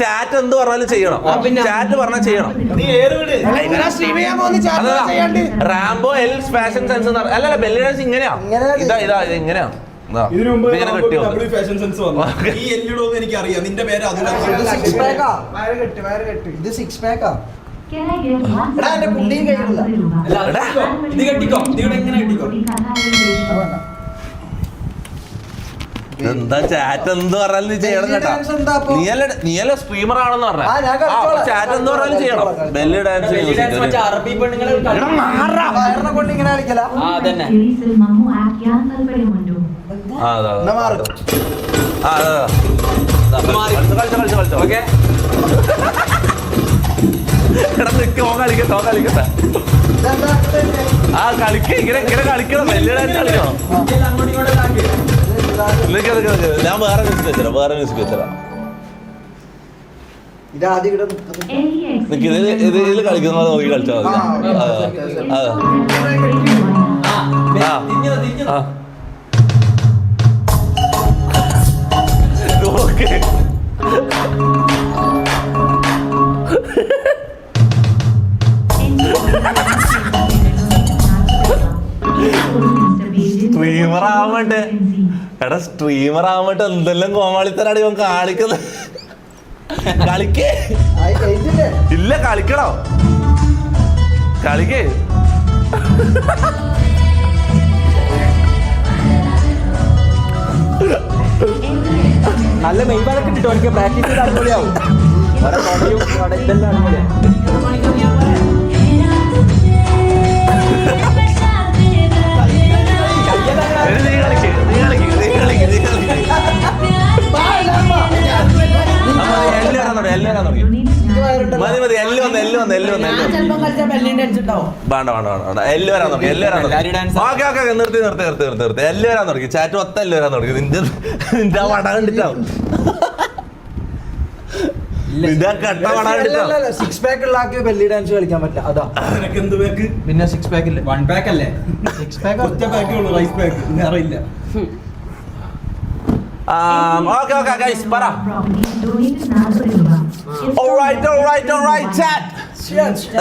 Chat എന്ത് പറഞ്ഞാലും ചെയ്യണം. ചാറ്റ് പറഞ്ഞാൽ ചെയ്യണം. സ്ട്രീം ചെയ്യാൻ പോകുന്ന ചാറ്റ് അതാ. റാംബോ എൽ ഫാഷൻ സെൻസ് അല്ലല്ല ബെല്ലി ഡാൻസ് ഇങ്ങനെയാ ഇതാ ഇതാ ഇത് ഇങ്ങനെയാ. ഇതാ. ഇതിനു മുമ്പ്. ഡബ്ല്യു ഫാഷൻ സെൻസ് വന്നു. ഈ എല്ലിടോന്ന് എനിക്ക് അറിയാം നിന്റെ പേര് അതിലാണ് സിക്സ് പാക്കാ വയറ് കെട്ട് വയറ് കെട്ട്. ഇത് സിക്സ് പാക്കാ എടാ, എന്റെ പുള്ളിയും കെട്ടിക്കോ. എങ്ങനെ കെട്ടിക്കോ? എന്താ ചാറ്റ് എന്ത് പറഞ്ഞാലും നീ ചെയ്യണം കേട്ടാ. നീയല്ല നീയല്ല സ്ട്രീമർ ആണെന്ന് പറഞ്ഞ. ആ, ഞാൻ കളിച്ചോളാം. ചാറ്റ് എന്ത് പറഞ്ഞാലും ചെയ്യണം. ബെല്ലി ഡാൻസ് അറബി പെണ്ണുങ്ങളെ വയറിനെ കൊണ്ട് ഇങ്ങനെ കളിക്കല? ആ, അതന്നെ. ആ അതാ എന്നാ മാറ്. ആ അതാ അതാ. ദാ, കളിച്ചോ കളിച്ചോ കളിച്ചോ കളിച്ചോ. ഓക്കെ. എടാ നിക്ക് ഓൻ കളിക്കട്ടെ ഓൻ കളിക്കട്ടെ. ആ കളിക്ക ഇങ്ങനെ ഇങ്ങനെ കളിക്കണം. ബെല്ലി ഡാൻസ് കളിക്കണം. നിക്ക് നിക്ക് നിക്ക്. ഞാൻ വേറെ മ്യൂസിക് വെച്ചരാം വേറെ മ്യൂസിക് വെച്ചരാം ഇതിൽ ഇത് ഇതിൽ കളിക്കുന്ന നോക്കി കളിച്ചാൽ മതി. ആ, അതെ അതെ ആ. ആ. ഓക്കെ. സ്ട്രീമർ ആവട്ടെ എടാ സ്ട്രീമർ ആവട്ടെ എന്തെല്ലാം കോമാളിത്തരാണ് ഇവൻ കാണിക്കുന്നത് കളിക്കേ? ഇല്ല കളിക്കണോ കളിക്കേ നല്ല മെയ്ബാലൊക്കെ ഇട്ടിട്ടോ എനിക്ക് പ്രാക്ടീസ് ചെയ്ത് അടിപൊളിയാവും ഇതെല്ലാം അടിപൊളിയാവും മതി മതി എല്ല് വന്ന് എല്ല് വന്ന് എല്ല് വന്ന് വേണ്ട വേണ്ട വേണ്ട വേണ്ട. എല്ല് വരാൻ തുടങ്ങി എല്ല് വരാൻ തുടങ്ങി. ഓക്കെ ഓക്കെ നിർത്തി നിർത്തി നിർത്തി നിർത്തി നിർത്തി. എല്ല് വരാൻ തുടങ്ങി. ചാറ്റ് മൊത്തം എല്ല് വരാൻ തുടങ്ങി. നിന്റെ നിന്റെ വട കണ്ടിട്ടാവും. സിക്സ് പാക്ക് ഉള്ള ആക്കി ബെല്ലി ഡാൻസ് കളിക്കാൻ പറ്റില്ല. അതാ. എന്ത് പാക്ക് പിന്നെ സിക്സ് പാക്കില്ല വൺ പാക്ക് അല്ലേ? സിക്സ് പാക്ക് ഒറ്റ പാക്കേ ഉള്ളൂ റൈസ് പാക്ക് അറിയില്ല. ഇല്ല ഓക്കെ ഓക്കെ ഗൈസ് പറ.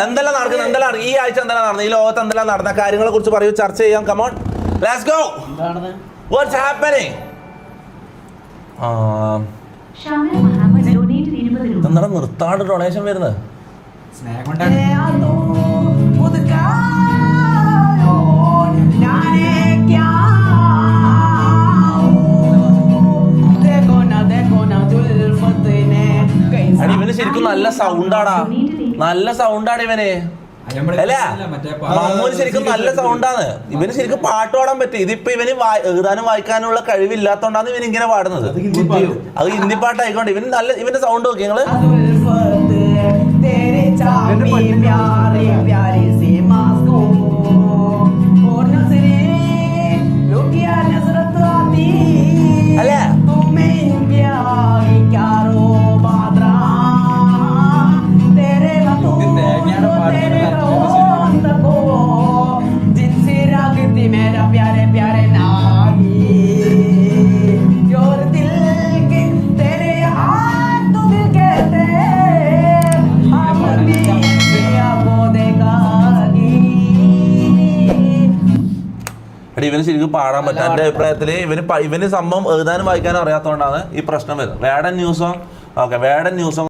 എന്തെല്ലാം നടക്കുന്നത് എന്തെല്ലാം നടക്കുന്നത്? ഈ ആഴ്ച എന്തെല്ലാം നടന്നു? ഈ ലോകത്ത് എന്തെല്ലാം നടന്ന കാര്യങ്ങളെ കുറിച്ച് പറയൂ ചർച്ച ചെയ്യാം. Come on let's go what's happening എന്താണ് നിർത്താണ്ട് ഡൊണേഷൻ വരുന്നത്? സ്നേഹം ഇവന് ശരിക്കും നല്ല സൗണ്ടാടാ നല്ല സൗണ്ടാണ് ഇവന്. അല്ല? മമ്മൂന് ശരിക്കും നല്ല സൗണ്ടാണ് ഇവന് ശരിക്കും പാട്ട് പാടാൻ പറ്റും. ഇതിപ്പോ ഇവന് എഴുതാനും വായിക്കാനുള്ള കഴിവില്ലാത്തോണ്ടാണ് ഇവൻ ഇങ്ങനെ പാടുന്നത്. അത് ഹിന്ദി പാട്ടായിക്കോണ്ട് ഇവന് നല്ല ഇവന്റെ സൗണ്ട് നോക്കി നിങ്ങൾ. ഇവന് ശരിക്കും പാടാൻ പറ്റും. എന്റെ അഭിപ്രായത്തിൽ ഇവന് ഇവന് സംഭവം എഴുതാനും വായിക്കാനും അറിയാത്തതുകൊണ്ടാണ് ഈ പ്രശ്നം വരുന്നത്. വേടൻ ന്യൂസോ? ഓക്കെ വേടൻ ന്യൂസോ